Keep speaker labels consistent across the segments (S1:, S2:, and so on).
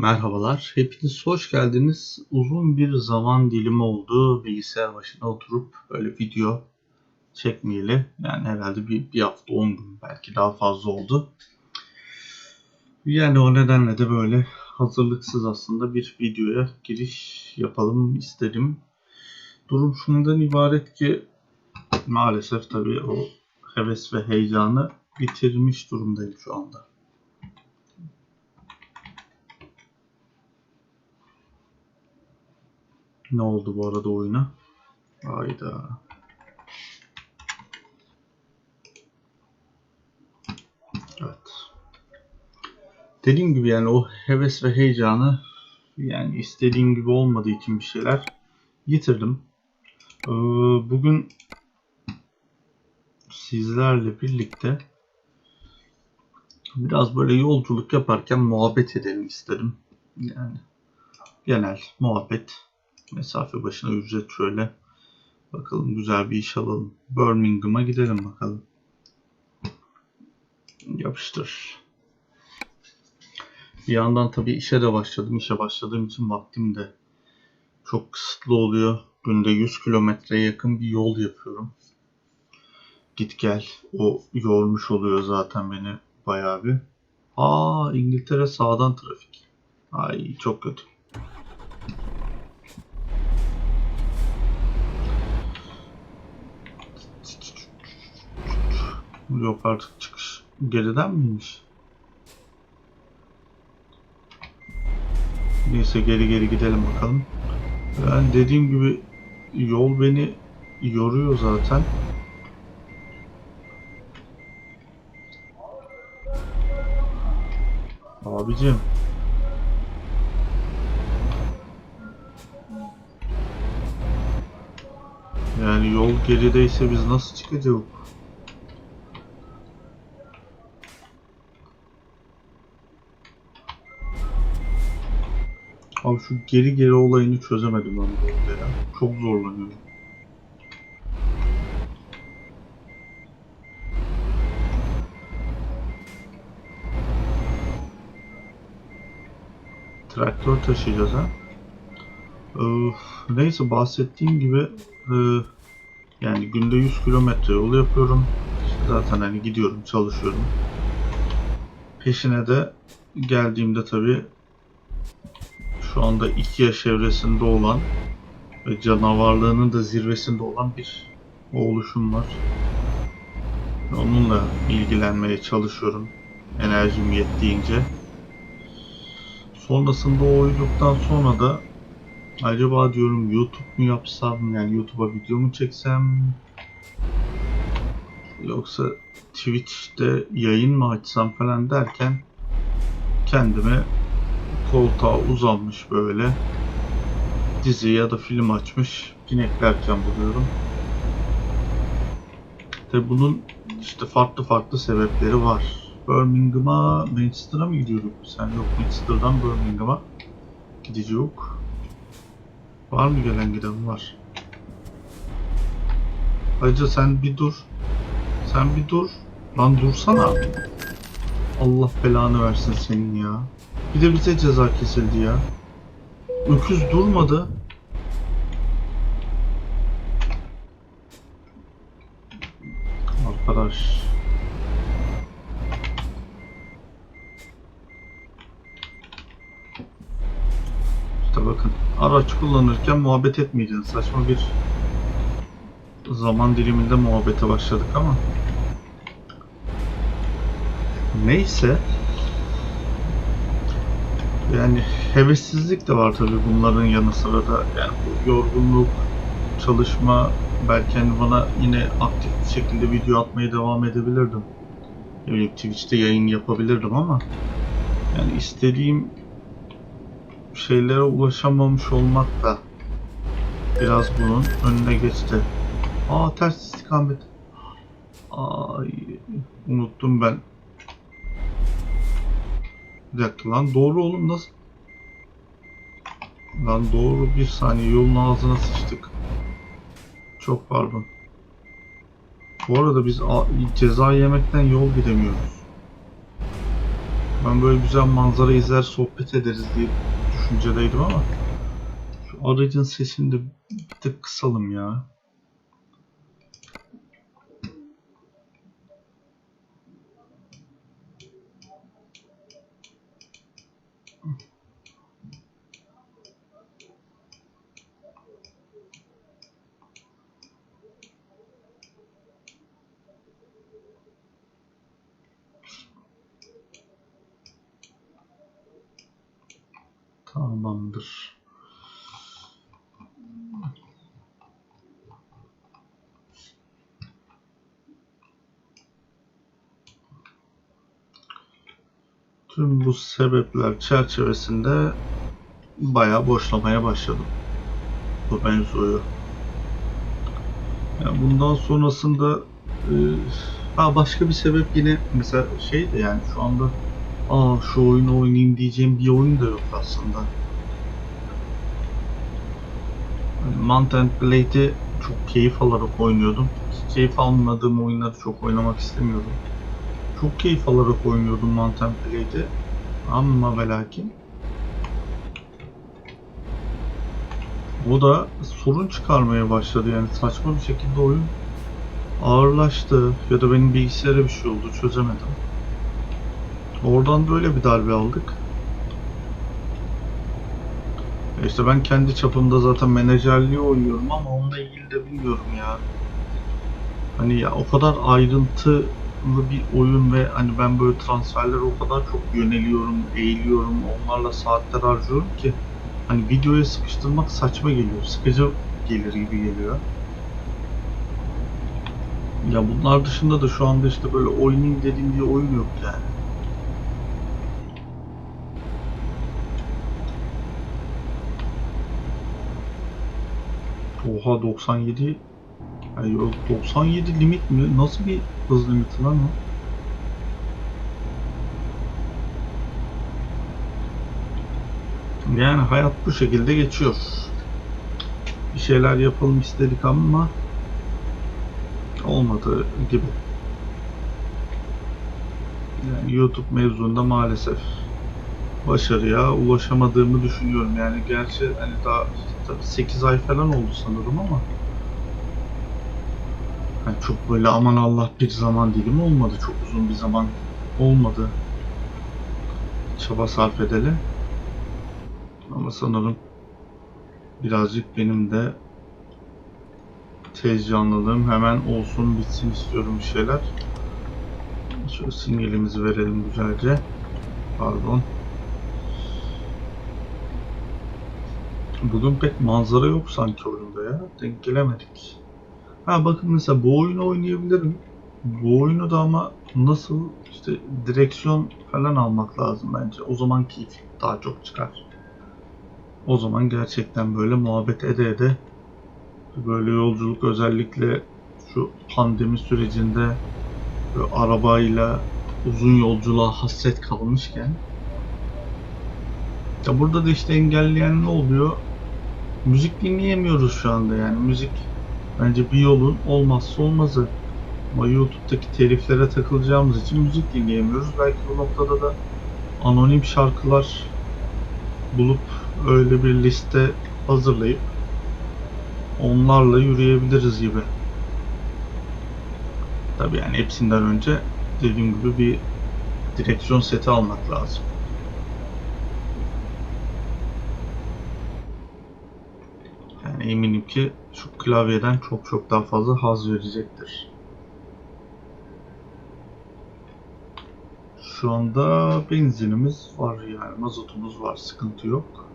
S1: Merhabalar, hepiniz hoş geldiniz. Uzun bir zaman dilimi oldu bilgisayar başına oturup böyle video çekmeyeli. Yani herhalde bir, bir hafta 10 gün belki daha fazla oldu. Yani o nedenle de böyle hazırlıksız aslında bir videoya giriş yapalım istedim. Durum şundan ibaret ki maalesef tabii o heves ve heyecanı bitirmiş durumdayım şu anda. Ne oldu bu arada oyuna? Hayda. Evet. Dediğim gibi yani o heves ve heyecanı yani istediğim gibi olmadığı için bir şeyler yitirdim. Ee, bugün sizlerle birlikte biraz böyle yolculuk yaparken muhabbet edelim istedim. Yani genel muhabbet Mesafe başına ücret şöyle. Bakalım güzel bir iş alalım. Birmingham'a gidelim bakalım. Yapıştır. Bir yandan tabii işe de başladım. İşe başladığım için vaktim de çok kısıtlı oluyor. Günde 100 kilometreye yakın bir yol yapıyorum. Git gel. O yormuş oluyor zaten beni bayağı bir. Aa İngiltere sağdan trafik. Ay çok kötü. Yok artık çıkış geriden miymiş? Neyse geri geri gidelim bakalım. Yani dediğim gibi yol beni yoruyor zaten. Abicim. Yani yol gerideyse biz nasıl çıkacağız? Abi şu geri geri olayını çözemedim ben bu arada ya. Çok zorlanıyorum. Traktör taşıyacağız ha. Ee, neyse bahsettiğim gibi e, yani günde 100 kilometre yol yapıyorum. Zaten hani gidiyorum çalışıyorum. Peşine de geldiğimde tabii şu anda iki yaş evresinde olan ve canavarlığının da zirvesinde olan bir oğluşum var. Onunla ilgilenmeye çalışıyorum enerjim yettiğince. Sonrasında o oyunduktan sonra da acaba diyorum YouTube mu yapsam yani YouTube'a video mu çeksem yoksa Twitch'te yayın mı açsam falan derken kendime koltuğa uzanmış böyle dizi ya da film açmış pineklerken buluyorum. Tabi bunun işte farklı farklı sebepleri var. Birmingham'a, Manchester'a mı gidiyorduk? Sen yok Manchester'dan Birmingham'a gidici yok. Var mı gelen giden var. Ayrıca sen bir dur. Sen bir dur. Lan dursana. Allah belanı versin senin ya. Bir de bize ceza kesildi ya. Öküz durmadı. Arkadaş. İşte bakın araç kullanırken muhabbet etmeyeceğiz. Saçma bir zaman diliminde muhabbete başladık ama. Neyse. Yani hevessizlik de var tabii bunların yanı sıra da. Yani bu yorgunluk, çalışma, belki hani bana yine aktif bir şekilde video atmaya devam edebilirdim. Bileyim Twitch'te yayın yapabilirdim ama yani istediğim şeylere ulaşamamış olmak da biraz bunun önüne geçti. Aa ters istikamet. Ay unuttum ben. Bir dakika lan doğru oğlum nasıl? Lan doğru bir saniye yolun ağzına sıçtık. Çok pardon. Bu arada biz ceza yemekten yol gidemiyoruz. Ben böyle güzel manzara izler sohbet ederiz diye düşüncedeydim ama şu aracın sesini de bir tık kısalım ya. Tamamdır. Tüm bu sebepler çerçevesinde bayağı boşlamaya başladım bu mevzuyu. Yani bundan sonrasında e, ha başka bir sebep yine mesela şey de yani şu anda aa şu oyunu oynayayım diyeceğim bir oyun da yok aslında. Yani Mount and Blade'i çok keyif alarak oynuyordum. Keyif almadığım oyunları çok oynamak istemiyordum. Çok keyif alarak oynuyordum Mount and Blade'i. Ama ve o da sorun çıkarmaya başladı yani saçma bir şekilde oyun ağırlaştı ya da benim bilgisayara bir şey oldu çözemedim. Oradan böyle bir darbe aldık. E İşte ben kendi çapımda zaten menajerliği oynuyorum ama onunla ilgili de bilmiyorum ya. Hani ya o kadar ayrıntılı bir oyun ve hani ben böyle transferlere o kadar çok yöneliyorum, eğiliyorum, onlarla saatler harcıyorum ki hani videoya sıkıştırmak saçma geliyor, sıkıcı gelir gibi geliyor. Ya bunlar dışında da şu anda işte böyle oynayayım dediğim bir oyun yok yani. Oha 97 Ay yok 97 limit mi? Nasıl bir hız limiti lan o? Yani hayat bu şekilde geçiyor. Bir şeyler yapalım istedik ama olmadı gibi. Yani YouTube mevzunda maalesef başarıya ulaşamadığımı düşünüyorum. Yani gerçi hani daha 8 ay falan oldu sanırım ama yani çok böyle aman Allah bir zaman dilimi olmadı. Çok uzun bir zaman olmadı. Çaba sarf edeli. Ama sanırım birazcık benim de tez canlılığım hemen olsun bitsin istiyorum bir şeyler. Şöyle sinyalimizi verelim güzelce. Pardon. Bugün pek manzara yok sanki oyunda ya. Denk gelemedik. Ha bakın mesela bu oyunu oynayabilirim. Bu oyunu da ama nasıl işte direksiyon falan almak lazım bence. O zaman keyif daha çok çıkar. O zaman gerçekten böyle muhabbet ede ede böyle yolculuk özellikle şu pandemi sürecinde böyle arabayla uzun yolculuğa hasret kalmışken ya burada da işte engelleyen ne oluyor? Müzik dinleyemiyoruz şu anda yani müzik bence bir yolun olmazsa olmazı. Ama YouTube'daki teliflere takılacağımız için müzik dinleyemiyoruz. Belki bu noktada da anonim şarkılar bulup öyle bir liste hazırlayıp onlarla yürüyebiliriz gibi. Tabii yani hepsinden önce dediğim gibi bir direksiyon seti almak lazım. Eminim ki şu klavyeden çok çok daha fazla haz verecektir. Şu anda benzinimiz var yani mazotumuz var sıkıntı yok.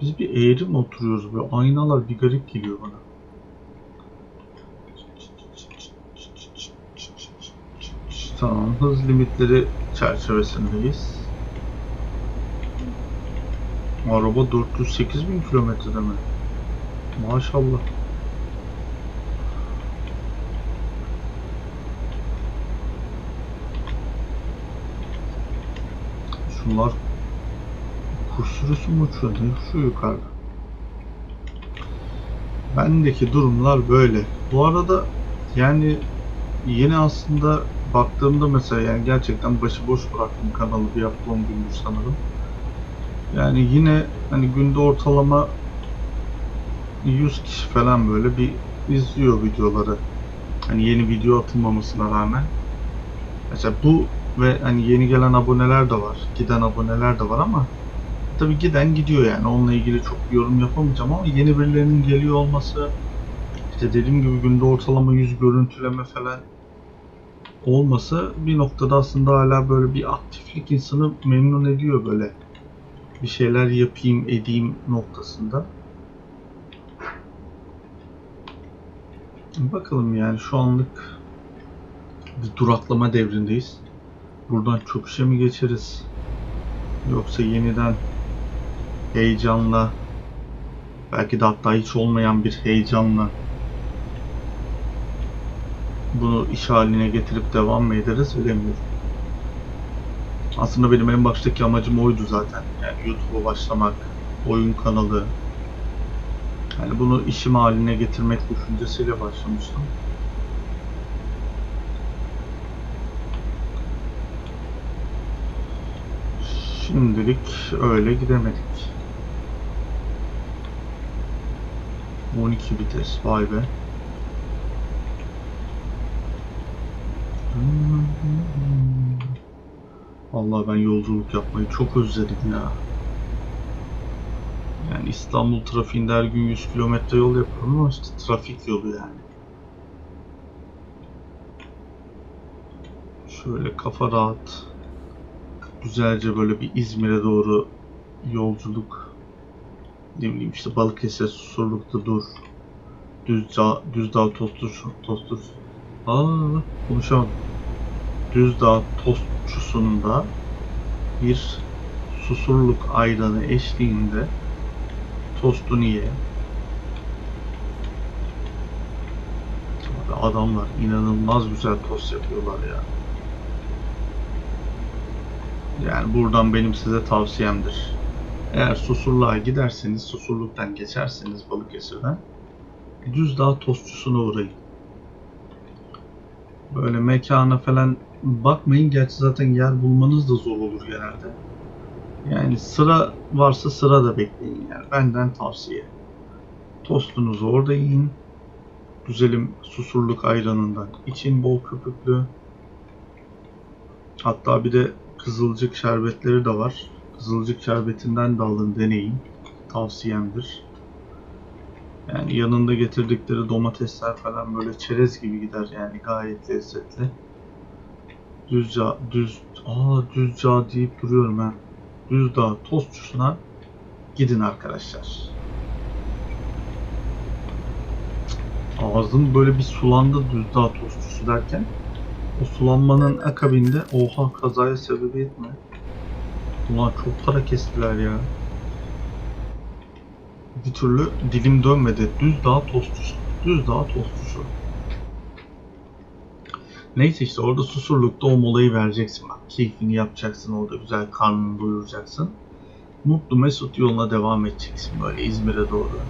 S1: Biz bir eğri mi oturuyoruz böyle aynalar bir garip geliyor bana. Tamam hız limitleri çerçevesindeyiz. Araba 408 bin kilometrede mi? Maşallah. Şunlar kuş sürüsü mü uçuyor? Ne şu yukarıda? Bendeki durumlar böyle. Bu arada yani yeni aslında baktığımda mesela yani gerçekten başıboş bıraktım kanalı bir hafta 10 gündür sanırım. Yani yine hani günde ortalama 100 kişi falan böyle bir izliyor videoları. Hani yeni video atılmamasına rağmen. Mesela bu ve hani yeni gelen aboneler de var. Giden aboneler de var ama tabii giden gidiyor yani. Onunla ilgili çok yorum yapamayacağım ama yeni birilerinin geliyor olması işte dediğim gibi günde ortalama 100 görüntüleme falan olması bir noktada aslında hala böyle bir aktiflik insanı memnun ediyor böyle. Bir şeyler yapayım edeyim noktasında. Bakalım yani şu anlık bir duraklama devrindeyiz. Buradan çok işe mi geçeriz? Yoksa yeniden heyecanla belki de hatta hiç olmayan bir heyecanla bunu iş haline getirip devam mı ederiz bilemiyorum. Aslında benim en baştaki amacım oydu zaten. Yani YouTube'a başlamak, oyun kanalı. Yani bunu işim haline getirmek düşüncesiyle başlamıştım. Şimdilik öyle gidemedik. 12 vites vay be. Allah ben yolculuk yapmayı çok özledim ya. Yani İstanbul trafiğinde her gün 100 kilometre yol yapıyorum ama işte trafik yolu yani. Şöyle kafa rahat. Güzelce böyle bir İzmir'e doğru yolculuk. Ne bileyim işte Balıkesir, Susurluk'ta dur. Düzdağ, Düzdağ Tostur, Tostur. Aa konuşamadım. Düzdağ Tostçusu'nda bir Susurluk ayranı eşliğinde tostunu ye. Abi adamlar inanılmaz güzel tost yapıyorlar ya. Yani buradan benim size tavsiyemdir. Eğer Susurluğa giderseniz, Susurluk'tan geçerseniz Balıkesir'den Düzdağ Tostçusu'na uğrayın. Böyle mekana falan bakmayın. Gerçi zaten yer bulmanız da zor olur genelde. Yani sıra varsa sıra da bekleyin yani. Benden tavsiye. Tostunuzu orada yiyin. Güzelim susurluk ayranından için bol köpüklü. Hatta bir de kızılcık şerbetleri de var. Kızılcık şerbetinden de alın deneyin. Tavsiyemdir. Yani yanında getirdikleri domatesler falan böyle çerez gibi gider yani gayet lezzetli. Düzca, düz, aa düzca deyip duruyorum ha. Düzdağ tostçusuna gidin arkadaşlar. Ağzım böyle bir sulandı Düzdağ tostçusu derken. O sulanmanın akabinde oha kazaya sebebiyet mi? Ulan çok para kestiler ya. Bir türlü dilim dönmedi. Düzdağ tostçusu. Düzdağ tostçusu. Neyse işte orada susurlukta o molayı vereceksin bak. Keyfini yapacaksın orada güzel karnını doyuracaksın. Mutlu Mesut yoluna devam edeceksin böyle İzmir'e doğru.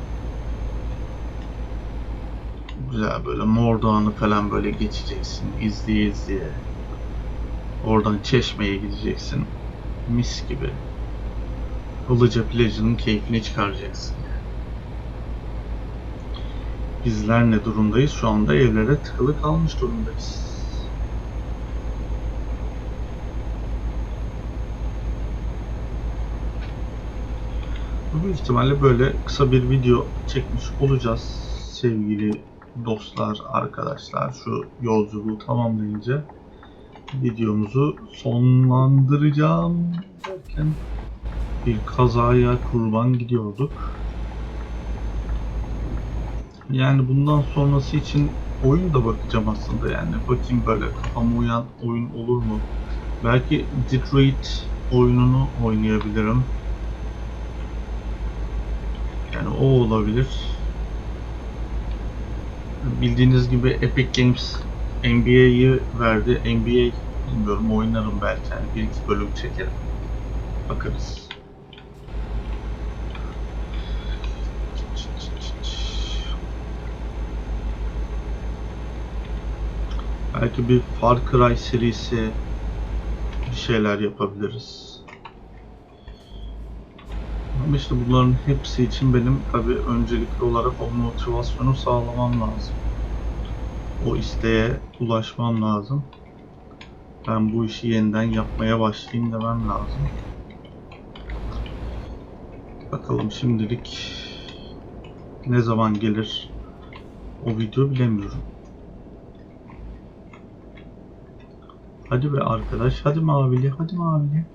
S1: Güzel böyle Mordoğan'ı falan böyle geçeceksin izleye izleye. Oradan Çeşme'ye gideceksin. Mis gibi. Ilıca plajının keyfini çıkaracaksın. Bizler ne durumdayız? Şu anda evlere tıkılı kalmış durumdayız. Büyük ihtimalle böyle kısa bir video çekmiş olacağız sevgili dostlar, arkadaşlar. Şu yolculuğu tamamlayınca videomuzu sonlandıracağım derken bir kazaya kurban gidiyorduk. Yani bundan sonrası için oyun da bakacağım aslında yani. Bakayım böyle kafama uyan oyun olur mu? Belki Detroit oyununu oynayabilirim. Yani o olabilir. Bildiğiniz gibi Epic Games NBA'yı verdi. NBA bilmiyorum oynarım belki. Yani bir iki bölüm çekerim. Bakarız. Belki bir Far Cry serisi bir şeyler yapabiliriz. Ama işte bunların hepsi için benim tabi öncelikli olarak o motivasyonu sağlamam lazım. O isteğe ulaşmam lazım. Ben bu işi yeniden yapmaya başlayayım demem lazım. Bakalım şimdilik ne zaman gelir o video bilemiyorum. Hadi be arkadaş, hadi mavili, hadi mavili.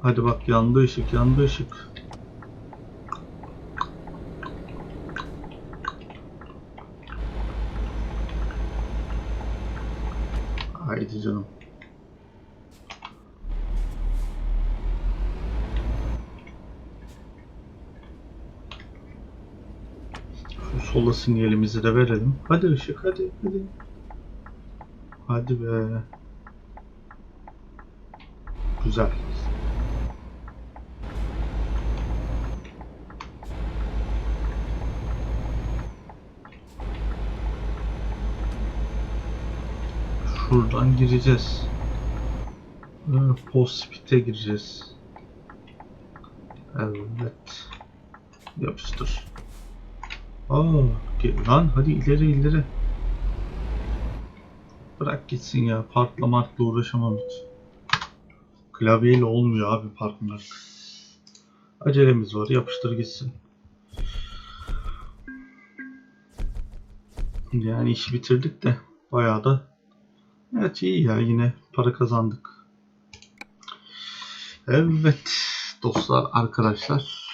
S1: Hadi bak yandı ışık, yandı ışık. Haydi canım. Şu sola sinyalimizi de verelim. Hadi ışık hadi hadi. Hadi be. Güzel. Şuradan gireceğiz. Ee, Post speed'e gireceğiz. Evet. Yapıştır. Aa, lan hadi ileri ileri. Bırak gitsin ya. Parkla markla uğraşamam hiç. Klavyeyle olmuyor abi park. Acelemiz var. Yapıştır gitsin. Yani işi bitirdik de bayağı da Evet iyi ya yine para kazandık. Evet dostlar arkadaşlar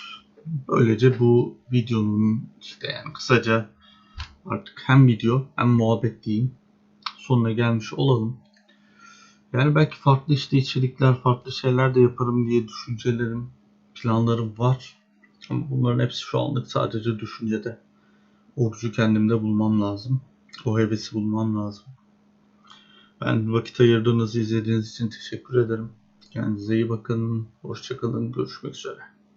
S1: böylece bu videonun işte yani kısaca artık hem video hem muhabbet diyeyim sonuna gelmiş olalım. Yani belki farklı işte içerikler, farklı şeyler de yaparım diye düşüncelerim, planlarım var. Ama bunların hepsi şu anlık sadece düşüncede. O gücü kendimde bulmam lazım. O hevesi bulmam lazım. Ben vakit ayırdığınız, izlediğiniz için teşekkür ederim. Kendinize iyi bakın. Hoşçakalın. Görüşmek üzere.